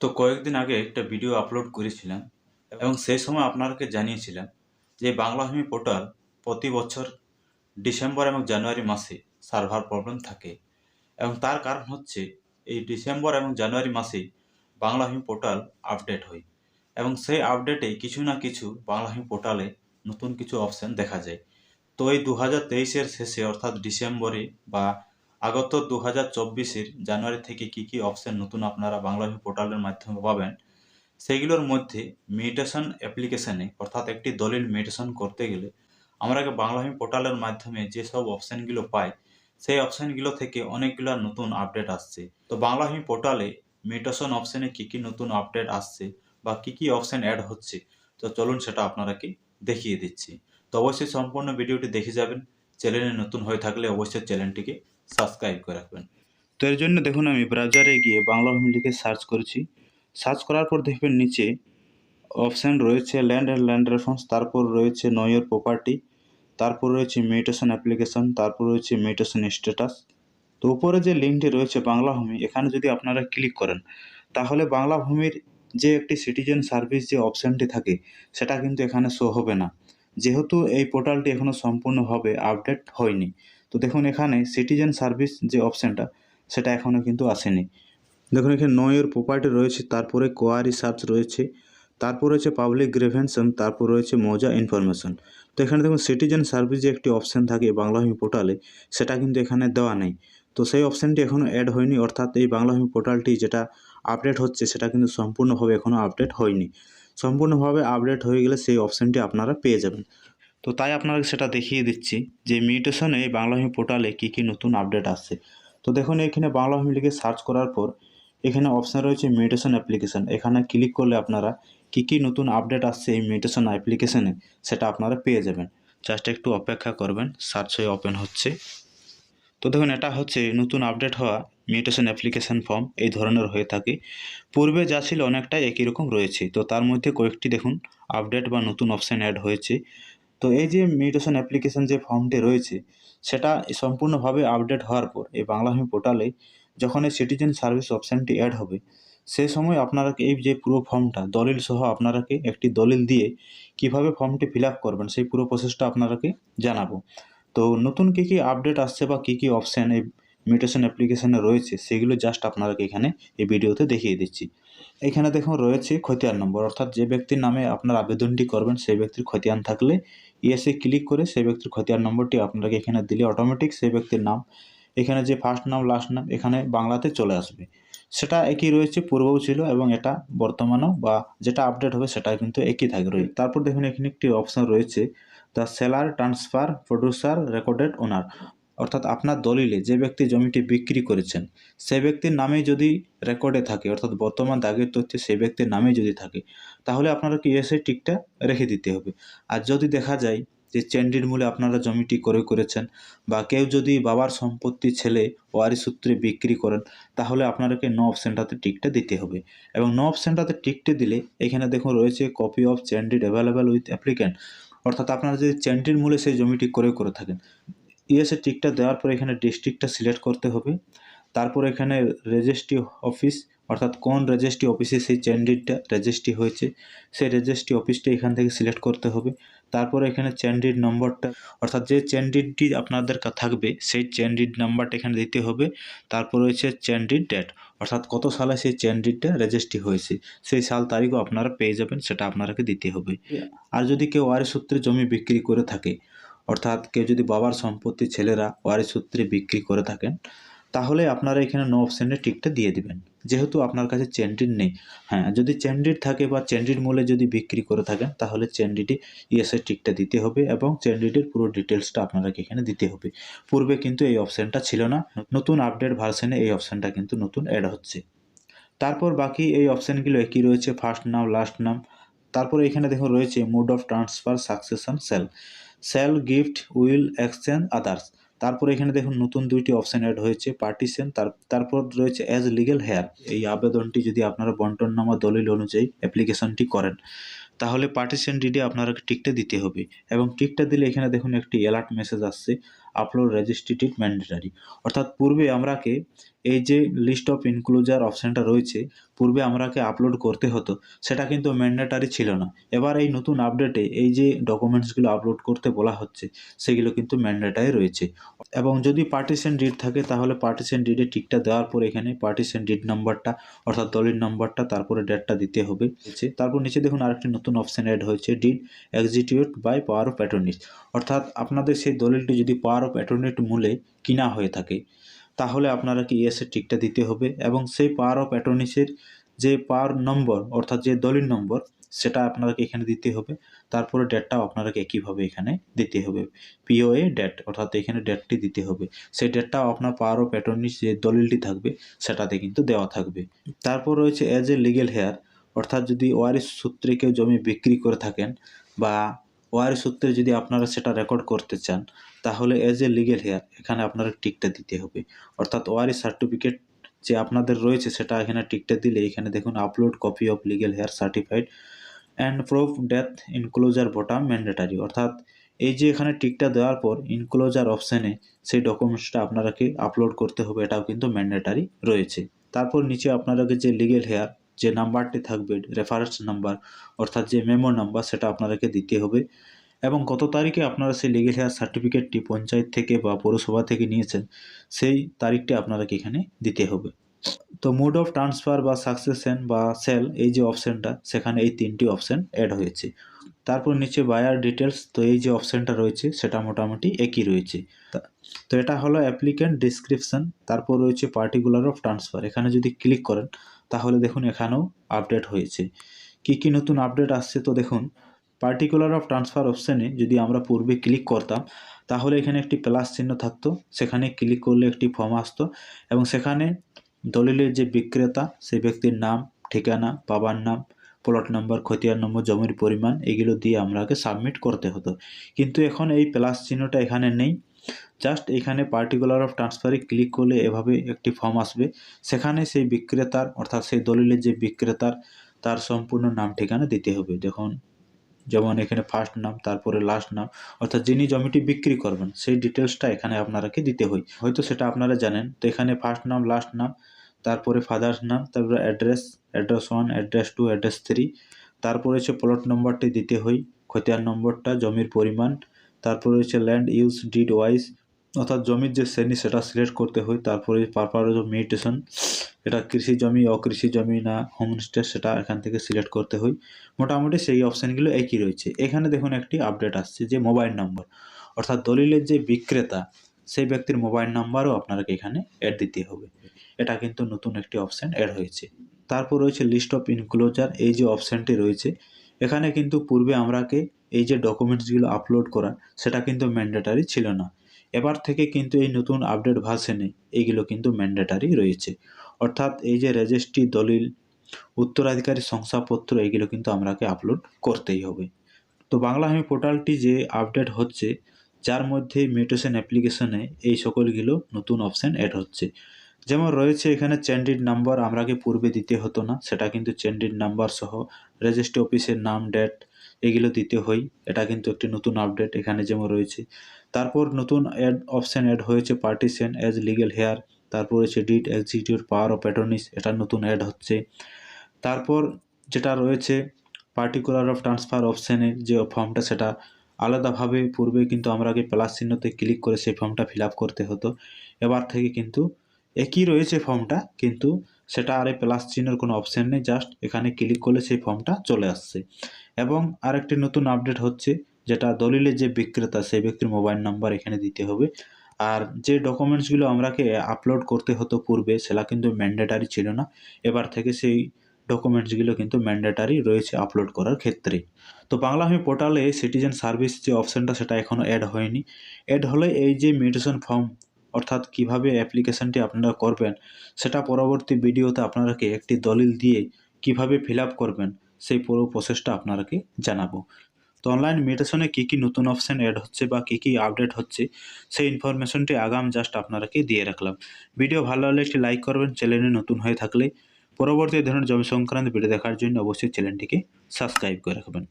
তো কয়েকদিন আগে একটা ভিডিও আপলোড করেছিলাম এবং সেই সময় আপনাদেরকে জানিয়েছিলাম যে বাংলা ভূমি পোর্টাল প্রতি বছর ডিসেম্বর এবং জানুয়ারি মাসে সার্ভার প্রবলেম থাকে। এবং তার কারণ হচ্ছে এই ডিসেম্বর এবং জানুয়ারি মাসে বাংলা ভূমি পোর্টাল আপডেট হয় এবং সেই আপডেটে কিছু না কিছু বাংলা ভূমি পোর্টালে নতুন কিছু অপশন দেখা যায়। তো এই দু হাজার তেইশের শেষে অর্থাৎ ডিসেম্বরে বা আগত দু হাজার চব্বিশের জানুয়ারি থেকে কি কি অপশন নতুন আপনারা বাংলা ভূমি পোর্টালের মাধ্যমে পাবেন সেইগুলোর মধ্যে মেডিটেশন অ্যাপ্লিকেশানে অর্থাৎ একটি দলিল মেডিটেশন করতে গেলে আমরা আগে বাংলা ভূমি পোর্টালের মাধ্যমে যেসব অপশানগুলো পাই, সেই অপশানগুলো থেকে অনেকগুলো নতুন আপডেট আসছে। তো বাংলা ভূমি পোর্টালে মেডিটেশন অপশানে কী কী নতুন আপডেট আসছে বা কী কী অপশান অ্যাড হচ্ছে, তো চলুন সেটা আপনারাকে দেখিয়ে দিচ্ছি। তো অবশ্যই সম্পূর্ণ ভিডিওটি দেখে যাবেন, চ্যানেলে নতুন হয়ে থাকলে অবশ্যই চ্যানেলটিকে সাবস্ক্রাইব করে রাখবেন। তো এর জন্য দেখুন, আমি ব্রাউজারে গিয়ে বাংলা ভূমি লিখে সার্চ করেছি। সার্চ করার পর দেখবেন নিচে অপশান রয়েছে ল্যান্ড অ্যান্ড ল্যান্ড রেফারেন্স তারপর রয়েছে নয়ের প্রপার্টি তারপর রয়েছে মিউটেশন অ্যাপ্লিকেশন তারপর রয়েছে মিউটেশন স্ট্যাটাস তো উপরে যে লিঙ্কটি রয়েছে বাংলা ভূমি, এখানে যদি আপনারা ক্লিক করেন, তাহলে বাংলা ভূমির যে একটি সিটিজেন সার্ভিস যে অপশানটি থাকে, সেটা কিন্তু এখানে শো হবে না। যেহেতু এই পোর্টালটি এখনও সম্পূর্ণভাবে আপডেট হয়নি। দেখুন এখানে সিটিজেন সার্ভিস যে অপশানটা সেটা এখনও কিন্তু আসেনি। দেখুন এখানে নয়ের প্রপার্টি রয়েছে, তারপরে কোয়ারি সার্চ রয়েছে, তারপর রয়েছে পাবলিক গ্রেভেনশন তারপর রয়েছে মজা ইনফরমেশন তো এখানে দেখুন সিটিজেন সার্ভিস যে একটি অপশান থাকে বাংলা ভূমি পোর্টালে সেটা কিন্তু এখানে দেওয়া নেই। তো সেই অপশানটি এখনও অ্যাড হয়নি, অর্থাৎ এই বাংলা ভূমি পোর্টালটি যেটা আপডেট হচ্ছে, সেটা কিন্তু সম্পূর্ণভাবে এখনও আপডেট হয়নি। সম্পূর্ণভাবে আপডেট হয়ে গেলে সেই অপশানটি আপনারা পেয়ে যাবেন। তো তাই আপনারা সেটা দেখিয়ে দিচ্ছি যে মিউটেশনে এই বাংলা ভূমি পোর্টালে কী কী নতুন আপডেট আসছে। তো দেখুন, এখানে বাংলা ভূমি লিখে সার্চ করার পর এখানে অপশান রয়েছে মিউটেশন অ্যাপ্লিকেশন এখানে ক্লিক করলে আপনারা কী কী নতুন আপডেট আসছে এই মিউটেশন অ্যাপ্লিকেশানে সেটা আপনারা পেয়ে যাবেন। জাস্ট একটু অপেক্ষা করবেন সার্চ হয়ে ওপেন হচ্ছে। তো দেখুন, এটা হচ্ছে নতুন আপডেট হওয়া মিউটেশন অ্যাপ্লিকেশন ফর্ম এই ধরনের হয়ে থাকে। পূর্বে যা ছিল অনেকটাই একই রকম রয়েছে। তো তার মধ্যে কয়েকটি দেখুন আপডেট বা নতুন অপশান অ্যাড হয়েছে। তো এই যে মিউটেশন অ্যাপ্লিকেশন যে ফর্মটি রয়েছে, সেটা সম্পূর্ণভাবে আপডেট হওয়ার পর এই বাংলা ভূমি পোর্টালে যখন এই সিটিজেন সার্ভিস অপশানটি অ্যাড হবে, সে সময় আপনারা এই যে পুরো ফর্মটা দলিল সহ আপনারাকে একটি দলিল দিয়ে কীভাবে ফর্মটি ফিল করবেন, সেই পুরো প্রসেসটা আপনারাকে জানাব। তো নতুন কী কী আপডেট আসছে বা কী কী অপশান এই মিউটেশন অ্যাপ্লিকেশানে রয়েছে, সেগুলো জাস্ট আপনারাকে এখানে এই ভিডিওতে দেখিয়ে দিচ্ছি। এখানে দেখুন রয়েছে খতিয়ান নম্বর। অর্থাৎ যে ব্যক্তির নামে আপনার আবেদনটি করবেন, সেই ব্যক্তির খতিয়ান থাকলে ইয়েসে ক্লিক করে সেই ব্যক্তির খতিয়ান নম্বরটি আপনাকে এখানে দিলে অটোমেটিক সেই ব্যক্তির নাম, এখানে যে ফার্স্ট নাম লাস্ট নাম এখানে বাংলাতে চলে আসবে। সেটা একই রয়েছে, পূর্বেও ছিল এবং এটা বর্তমানেও বা যেটা আপডেট হবে সেটা কিন্তু একই থাকে রয়েছে তারপর দেখুন এখানে একটি অপশন রয়েছে the seller transfer producer recorded owner অর্থাৎ আপনার দলিলে যে ব্যক্তি জমিটি বিক্রি করেছেন, সে ব্যক্তির নামেই যদি রেকর্ডে থাকে, অর্থাৎ বর্তমান দাগের তথ্যে সেই ব্যক্তির নামেই যদি থাকে, তাহলে আপনারা কি এসে টিকটা রেখে দিতে হবে। আর যদি দেখা যায় যে চেন্ডির মূলে আপনারা জমিটি ক্রয় করেছেন বা কেউ যদি বাবার সম্পত্তি ছেলে ওয়ারি সূত্রে বিক্রি করেন, তাহলে আপনাদেরকে নো অপশানটাতে টিকটা দিতে হবে। এবং নো অপশানটাতে টিকটে দিলে এখানে দেখুন রয়েছে কপি অফ চেন্ডিড অ্যাভেলেবেল উইথ অ্যাপ্লিক্যান্ট অর্থাৎ আপনারা যদি চেন্ডির মূলে সেই জমিটি ক্রয় করে থাকেন ইএসএ টিকটা দেওয়ার পর এখানে ডিস্ট্রিক্টটা সিলেক্ট করতে হবে। তারপর এখানে রেজিস্ট্রি অফিস অর্থাৎ কোন রেজিস্ট্রি অফিসে সেই চ্যান্ডিডটা রেজিস্ট্রি হয়েছে সেই রেজিস্ট্রি অফিসটা এখান থেকে সিলেক্ট করতে হবে। তারপরে এখানে চ্যান্ডিড নম্বরটা অর্থাৎ যে চ্যান্ডিডটি আপনাদের কা- থাকবে সেই চ্যান্ডিড নাম্বারটা এখানে দিতে হবে। তারপর রয়েছে চ্যান্ডিড ডেট অর্থাৎ কত সালে সেই চ্যান্ডিডটা রেজিস্ট্রি হয়েছে সেই সাল তারিখও আপনারা পেয়ে যাবেন সেটা আপনাকে দিতে হবে। আর যদি কেউ ওয়ারি সূত্রে জমি বিক্রি করে থাকে অর্থাৎ কেউ যদি বাবার সম্পত্তি ছেলেরা ওয়ারি সূত্রে বিক্রি করে থাকেন, তাহলে আপনারা এখানে নো অপশানে টিকটা দিয়ে দিবেন। যেহেতু আপনার কাছে চেন্ডিড নেই। হ্যাঁ যদি চেন্ডিড থাকে বা চেন্ডিড মূল্যে যদি বিক্রি করে থাকেন, তাহলে চেন্ডিটি ইয়েসের টিকটা দিতে হবে এবং চেন্ডিডের পুরো ডিটেলসটা আপনাকে এখানে দিতে হবে। পূর্বে কিন্তু এই অপশানটা ছিল না। নতুন আপডেট ভার্সনে এই অপশানটা কিন্তু নতুন অ্যাড হচ্ছে। তারপর বাকি এই অপশানগুলো একই রয়েছে ফার্স্ট নাম লাস্ট নাম তারপর এখানে দেখুন রয়েছে mode of transfer succession sale sale, gift, will, exchange, others. তারপর এখানে দেখুন নতুন দুইটি অপশান অ্যাড হয়েছে, পার্টিশন, তার তারপর রয়েছে অ্যাজ লিগেল হেয়ার এই আবেদনটি যদি আপনারা বন্টননামা দলিল অনুযায়ী অ্যাপ্লিকেশনটি করেন, তাহলে পার্টিশন ডিডি আপনারা টিকটা দিতে হবে এবং টিকটা দিলে এখানে দেখুন একটি অ্যালার্ট মেসেজ আসছে আপলোড রেজিস্ট্রেটিভ ম্যান্ডেটারি অর্থাৎ পূর্বে আমরাকে এই যে লিস্ট অফ ইনক্লুজার অপশানটা রয়েছে, পূর্বে আমরাকে আপলোড করতে হতো, সেটা কিন্তু ম্যান্ডেটারি ছিল না। এবার এই নতুন আপডেটে এই যে ডকুমেন্টসগুলো আপলোড করতে বলা হচ্ছে, সেগুলো কিন্তু ম্যান্ডেটারি রয়েছে। এবং যদি পার্টিশন ডিড থাকে, তাহলে পার্টিশন ডিডে টিকটা দেওয়ার পর এখানে পার্টিশন ডিড নাম্বারটা অর্থাৎ দলিল নাম্বারটা তারপরে ডেটটা দিতে হবে। তারপর নিচে দেখুন আরেকটি নতুন অপশান অ্যাড হয়েছে deed execute by power of attorneys অর্থাৎ আপনাদের সেই দলিলটি যদি পাওয়ার অফ অ্যাটর্নিট মূলে কিনা হয়ে থাকে তাহলে আপনারা কি ইয়েসের টিকটা দিতে হবে? এবং সেই পাওয়ার অফ অ্যাটর্নিসের যে পাওয়ার নম্বর অর্থাৎ যে দলিল নম্বর সেটা আপনাকে এখানে দিতে হবে। তারপরে ডেটটাও আপনাকে একইভাবে এখানে দিতে হবে। পিওএ ডেট অর্থাৎ এখানে ডেটটি দিতে হবে। সেই ডেটটাও আপনার পাওয়ার অফ অ্যাটর্নিস যে দলিলটি থাকবে, সেটাতে কিন্তু দেওয়া থাকবে। তারপর রয়েছে অ্যাজ এ লিগেল হেয়ার অর্থাৎ যদি ওয়ারিশ সূত্রে কেউ জমি বিক্রি করে থাকেন বা ওয়ারিশ সূত্রে যদি আপনারা সেটা রেকর্ড করতে চান, তাহলে এজ এ লিগেল হেয়ার এখানে আপনারা টিকটা দিতে হবে। অর্থাৎ ওয়ারিশ সার্টিফিকেট যে আপনাদের রয়েছে, সেটা এখানে টিকটা দিলে এখানে দেখুন upload copy of legal heir certified and proof death enclosure bottom mandatory অর্থাৎ এই যে এখানে টিকটা দেওয়ার পর ইনক্লোজার অপশানে সেই ডকুমেন্টসটা আপনারাকে আপলোড করতে হবে, এটাও কিন্তু ম্যান্ডেটারি রয়েছে। তারপর নিচে আপনারাকে যে লিগেল হেয়ার যে নাম্বারটি থাকবে রেফারেন্স নাম্বার অর্থাৎ যে মেমো নাম্বার সেটা আপনাদেরকে দিতে হবে। এবং কত তারিখে আপনারা সেই লিগেল হেয়ার সার্টিফিকেটটি পঞ্চায়েত থেকে বা পৌরসভা থেকে নিয়েছেন, সেই তারিখটি আপনাদেরকে এখানে দিতে হবে। তো মোড অফ ট্রান্সফার বা সাকসেশন বা সেল এই যে অপশানটা সেখানে এই তিনটি অপশান অ্যাড হয়েছে। তারপর নিচে বায়ার ডিটেলস তো এই যে অপশানটা রয়েছে, সেটা মোটামুটি একই রয়েছে। তো এটা হলো অ্যাপ্লিক্যান্ট ডিসক্রিপশান তারপর রয়েছে পার্টিকুলার অফ ট্রান্সফার এখানে যদি ক্লিক করেন তাহলে দেখুন এখানেও আপডেট হয়েছে। কি কি নতুন আপডেট আসছে তো দেখুন পার্টিকুলার অফ ট্রান্সফার অপশানে যদি আমরা পূর্বে ক্লিক করতাম, তাহলে এখানে একটি প্লাস চিহ্ন থাকতো, সেখানে ক্লিক করলে একটি ফর্ম আসতো এবং সেখানে দলিলের যে বিক্রেতা সেই ব্যক্তির নাম, ঠিকানা, বাবার নাম প্লট নম্বর খতিয়ান নম্বর, জমির পরিমাণ, এগুলো দিয়ে আমরাকে সাবমিট করতে হতো। কিন্তু এখন এই প্লাস চিহ্নটা এখানে নেই জাস্ট এখানে পার্টিকুলার অফ ট্রান্সফারে ক্লিক করলে এভাবে একটি ফর্ম আসবে। সেখানে সেই বিক্রেতার, অর্থাৎ সেই দলিলের যে বিক্রেতার, তার সম্পূর্ণ নাম, ঠিকানা দিতে হবে। দেখুন, যেমন এখানে ফার্স্ট নাম, তারপরে লাস্ট নাম, অর্থাৎ যিনি জমিটি বিক্রি করবেন, সেই ডিটেলসটা এখানে আপনারাকে দিতে হয়। হয়তো সেটা আপনারা জানেন, তো এখানে ফার্স্ট নাম লাস্ট নাম, তারপরে ফাদার্স নাম, তারপরে address address one address two address three তারপরে হচ্ছে প্লট নম্বরটি দিতে হয়, খতিয়ান নম্বরটা জমির পরিমাণ তারপরে হচ্ছে ল্যান্ড ইউজ ডিড ওয়াইজ অর্থাৎ জমির যে শ্রেণি, সেটা সিলেক্ট করতে হয়। তারপরে পারপার মিউটেশন এটা কৃষি জমি, অকৃষি জমি না হোমস্টে সেটা এখান থেকে সিলেক্ট করতে হয়। মোটামুটি সেই অপশানগুলো একই রয়েছে। এখানে দেখুন একটি আপডেট আসছে, যে মোবাইল নম্বর অর্থাৎ দলিলের যে বিক্রেতা, সেই ব্যক্তির মোবাইল নাম্বারও আপনাকে এখানে অ্যাড দিতে হবে। এটা কিন্তু নতুন একটি অপশান অ্যাড হয়েছে। তারপর রয়েছে লিস্ট অফ ইনক্লোজার এই যে অপশানটি রয়েছে, এখানে কিন্তু পূর্বে আমরাকে এই যে ডকুমেন্টসগুলো আপলোড করা, সেটা কিন্তু ম্যান্ডেটারি ছিল না। এবার থেকে কিন্তু এই নতুন আপডেট ভার্সনে এইগুলো কিন্তু ম্যান্ডেটারি রয়েছে। অর্থাৎ এই যে রেজিস্ট্রি দলিল, উত্তরাধিকারী শংসাপত্র, এগুলো কিন্তু আমরাকে আপলোড করতেই হবে। তো বাংলা আমি পোর্টালটি যে আপডেট হচ্ছে, যার মধ্যে মিউটেশন অ্যাপ্লিকেশনে এই সকলগুলো নতুন অপশান অ্যাড হচ্ছে। যেমন রয়েছে এখানে চেন্ডিড নাম্বার আমরাকে পূর্বে দিতে হতো না, সেটা কিন্তু চেন্ডিড নাম্বার সহ রেজিস্ট্রি অফিসের নাম ডেট এগুলো দিতে হয়। এটা কিন্তু একটি নতুন আপডেট এখানে যেমন রয়েছে। তারপর নতুন অ্যাড অপশান অ্যাড হয়েছে পার্টিশন অ্যাজ লিগেল হেয়ার তারপর হচ্ছে deed execute power of attorneys এটা নতুন অ্যাড হচ্ছে। তারপর যেটা রয়েছে পার্টিকুলার অফ ট্রান্সফার অপশানের যে ফর্মটা সেটা আলাদাভাবে পূর্বে কিন্তু আমরা আগে প্লাস চিহ্নতে ক্লিক করে সেই ফর্মটা ফিল করতে হতো। এবার থেকে কিন্তু একই রয়েছে ফর্মটা কিন্তু সেটা আর এই প্লাস চিহ্নের কোনো অপশান নেই জাস্ট এখানে ক্লিক করলে সেই ফর্মটা চলে আসছে। এবং আরেকটি নতুন আপডেট হচ্ছে, যেটা দলিলের যে বিক্রেতা, সেই ব্যক্তির মোবাইল নাম্বার এখানে দিতে হবে। আর যে ডকুমেন্টসগুলো আমরাকে আপলোড করতে হতো পূর্বে সেটা কিন্তু ম্যান্ডেটারি ছিল না। এবার থেকে সেই ডকুমেন্টসগুলো কিন্তু ম্যান্ডেটারি রয়েছে আপলোড করার ক্ষেত্রে। তো বাংলা আমি পোর্টালে সিটিজেন সার্ভিস যে অপশানটা সেটা এখনও অ্যাড হয়নি। অ্যাড হলে এই যে মিউটেশন ফর্ম অর্থাৎ কীভাবে অ্যাপ্লিকেশানটি আপনারা করবেন, সেটা পরবর্তী ভিডিওতে আপনারাকে একটি দলিল দিয়ে কীভাবে ফিল করবেন, সেই পুরো প্রসেসটা আপনারাকে জানাব। তো অনলাইন মেডিটেশনে কী কী নতুন অপশান অ্যাড হচ্ছে বা কী কী আপডেট হচ্ছে, সেই ইনফরমেশনটি আগাম জাস্ট আপনারাকে দিয়ে রাখলাম। ভিডিও ভালো হলে একটি লাইক করবেন চ্যানেলে নতুন হয়ে থাকলে পরবর্তী ধরনের জমি সংক্রান্ত ভিডিও দেখার জন্য অবশ্যই চ্যানেলটিকে সাবস্ক্রাইব করে রাখবেন।